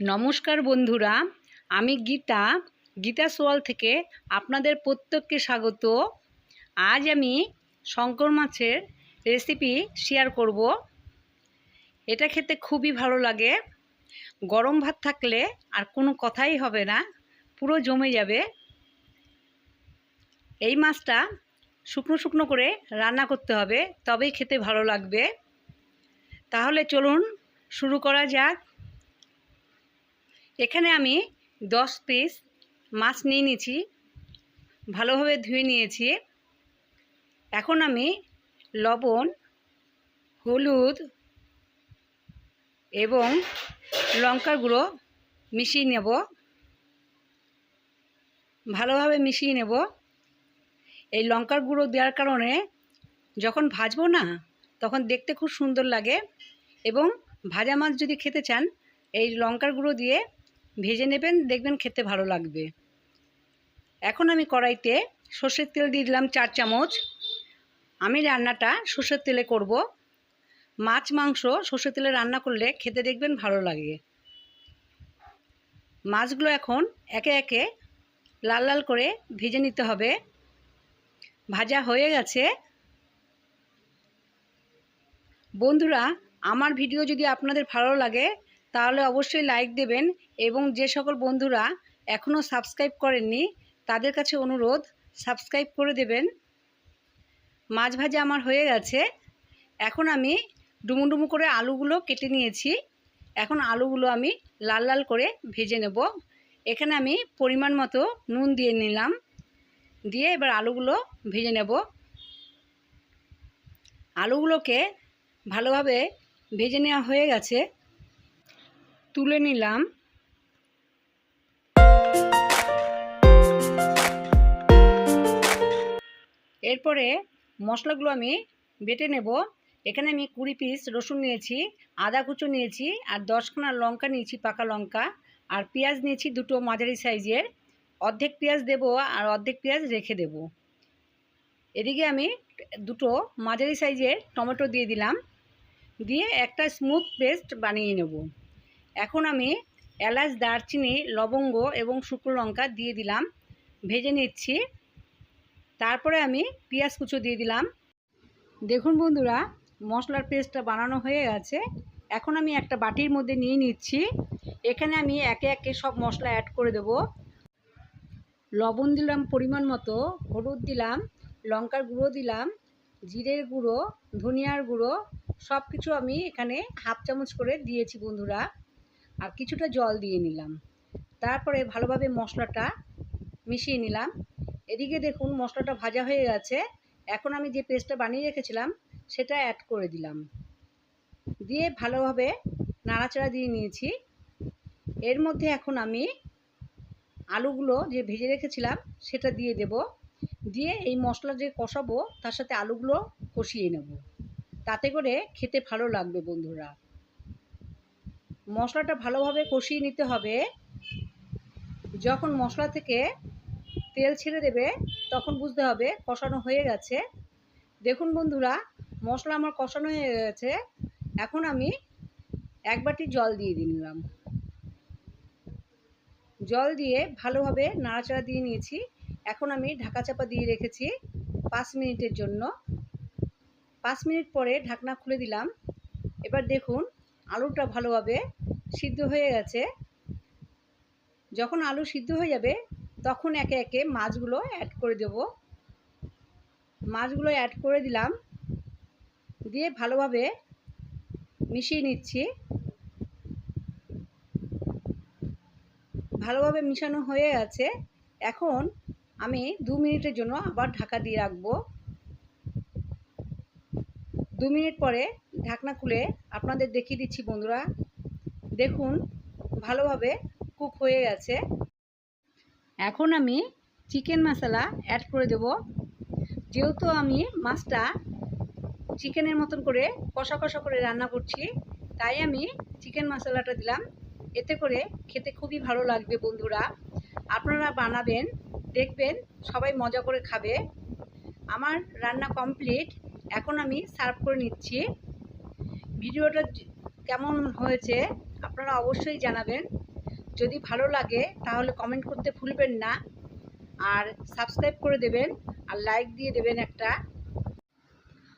নমস্কার বন্ধুরা, আমি গীতা গীতা সোয়াল থেকে আপনাদের প্রত্যেককে স্বাগত। আজ আমি শঙ্কর মাছের রেসিপি শেয়ার করব। এটা খেতে খুবই ভালো লাগে। গরম ভাত থাকলে আর কোনো কথাই হবে না, পুরো জমে যাবে। এই মাছটা শুকনো শুকনো করে রান্না করতে হবে, তবেই খেতে ভালো লাগবে। তাহলে চলুন শুরু করা যাক। এখানে আমি দশ পিস মাছ নিয়ে নিয়েছি, ভালোভাবে ধুয়ে নিয়েছি। এখন আমি লবণ, হলুদ এবং লঙ্কার গুঁড়ো মিশিয়ে নেব। ভালোভাবে মিশিয়ে নেব। এই লঙ্কার গুঁড়ো দেওয়ার কারণে যখন ভাজবো না, তখন দেখতে খুব সুন্দর লাগে এবং ভাজা মাছ যদি খেতে চান, এই লঙ্কার গুঁড়ো দিয়ে ভেজে নেবেন, দেখবেন খেতে ভালো লাগবে। এখন আমি কড়াইতে সর্ষের তেল দিয়ে দিলাম চার চামচ। আমি রান্নাটা সর্ষের তেলে করব। মাছ, মাংস সর্ষের তেলে রান্না করলে খেতে দেখবেন ভালো লাগে। মাছগুলো এখন একে একে লাল লাল করে ভেজে নিতে হবে। ভাজা হয়ে গেছে। বন্ধুরা, আমার ভিডিও যদি আপনাদের ভালো লাগে তাহলে অবশ্যই লাইক দেবেন এবং যে সকল বন্ধুরা এখনও সাবস্ক্রাইব করেননি, তাদের কাছে অনুরোধ সাবস্ক্রাইব করে দেবেন। মাছ ভাজা আমার হয়ে গেছে। এখন আমি ডুমু ডুমু করে আলুগুলো কেটে নিয়েছি। এখন আলুগুলো আমি লাল লাল করে ভেজে নেব। এখানে আমি পরিমাণ মতো নুন দিয়ে নিলাম। দিয়ে এবার আলুগুলো ভেজে নেব। আলুগুলোকে ভালোভাবে ভেজে নেওয়া হয়ে গেছে। তুলে নিলাম। এরপরে মশলাগুলো আমি বেটে নেব। এখানে আমি কুড়ি পিস রসুন নিয়েছি, আদা কুচো নিয়েছি, আর দশখানা লঙ্কা নিয়েছি, পাকা লঙ্কা, আর পেঁয়াজ নিয়েছি দুটো মাঝারি সাইজের। অর্ধেক পেঁয়াজ দেব আর অর্ধেক পেঁয়াজ রেখে দেব। এদিকে আমি দুটো মাঝারি সাইজের টমেটো দিয়ে দিলাম। দিয়ে একটা স্মুথ পেস্ট বানিয়ে নেব। এখন আমি এলাচ, দারচিনি, লবঙ্গ এবং শুকনো লঙ্কা দিয়ে দিলাম। ভেজে নিচ্ছি। তারপরে আমি পেঁয়াজ কুচো দিয়ে দিলাম। দেখুন বন্ধুরা, মশলার পেস্টটা বানানো হয়ে গেছে। এখন আমি একটা বাটির মধ্যে নিয়ে নিচ্ছি। এখানে আমি একে একে সব মশলা অ্যাড করে দেব। লবণ দিলাম পরিমাণ মতো, হলুদ দিলাম, লঙ্কার গুঁড়ো দিলাম, জিরের গুঁড়ো, ধনিয়ার গুঁড়ো সব কিছু আমি এখানে হাফ চামচ করে দিয়েছি বন্ধুরা। আর কিছুটা জল দিয়ে নিলাম। তারপরে ভালোভাবে মশলাটা মিশিয়ে নিলাম। এদিকে দেখুন মশলাটা ভাজা হয়ে গেছে। এখন আমি যে পেস্টটা বানিয়ে রেখেছিলাম, সেটা অ্যাড করে দিলাম। দিয়ে ভালোভাবে নাড়াচাড়া দিয়ে নিয়েছি। এর মধ্যে এখন আমি আলুগুলো যে ভেজে রেখেছিলাম, সেটা দিয়ে দেব। দিয়ে এই মশলা যে কষাবো, তার সাথে আলুগুলো কষিয়ে নেব। তাতে করে খেতে ভালো লাগবে বন্ধুরা। মশলাটা ভালোভাবে কষিয়ে নিতে হবে। যখন মশলা থেকে তেল ছেড়ে দেবে, তখন বুঝতে হবে কষানো হয়ে গেছে। দেখুন বন্ধুরা, মশলা আমার কষানো হয়ে গেছে। এখন আমি এক বাটি জল দিয়ে দিলাম জল দিয়ে ভালোভাবে নাড়াচাড়া দিয়ে নিয়েছি। এখন আমি ঢাকা চাপা দিয়ে রেখেছি পাঁচ মিনিটের জন্য। পাঁচ মিনিট পরে ঢাকনা খুলে দিলাম। এবার দেখুন আলুটা ভালোভাবে সিদ্ধ হয়ে গেছে। যখন আলু সিদ্ধ হয়ে যাবে, তখন একে একে মাছগুলো অ্যাড করে দেব। মাছগুলো অ্যাড করে দিলাম। দিয়ে ভালোভাবে মিশিয়ে নিচ্ছি। ভালোভাবে মিশানো হয়ে গেছে। এখন আমি দু মিনিটের জন্য আবার ঢাকা দিয়ে রাখব। দু মিনিট পরে ঢাকনা খুলে আপনাদের দেখিয়ে দিচ্ছি বন্ধুরা। দেখুন, ভালোভাবে কুক হয়ে গেছে। এখন আমি চিকেন মশলা অ্যাড করে দেব। যেহেতু আমি মাছটা চিকেনের মতন করে কষা কষা করে রান্না করছি, তাই আমি চিকেন মশলাটা দিলাম। এতে করে খেতে খুবই ভালো লাগবে বন্ধুরা। আপনারা বানাবেন, দেখবেন সবাই মজা করে খাবে। আমার রান্না কমপ্লিট। এখন আমি সার্ভ করে নিচ্ছি। ভিডিওটা কেমন হয়েছে আপনারা অবশ্যই জানাবেন। যদি ভালো লাগে তাহলে কমেন্ট করতে ভুলবেন না। আর সাবস্ক্রাইব করে দেবেন আর লাইক দিয়ে দেবেন একটা।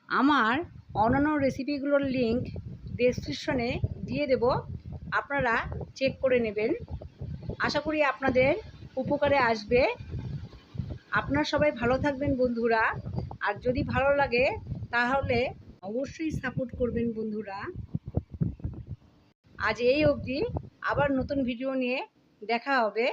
আমার অন্যান্য রেসিপিগুলোর লিংক ডেসক্রিপশনে দিয়ে দেব। আপনারা চেক করে নেবেন। আশা করি আপনাদের উপকারে আসবে। আপনার সবাই ভালো থাকবেন বন্ধুরা। আর যদি ভালো লাগে তাহলে অবশ্যই সাপোর্ট করবেন বন্ধুরা। আজ এই অবধি। আবার নতুন ভিডিও নিয়ে দেখা হবে।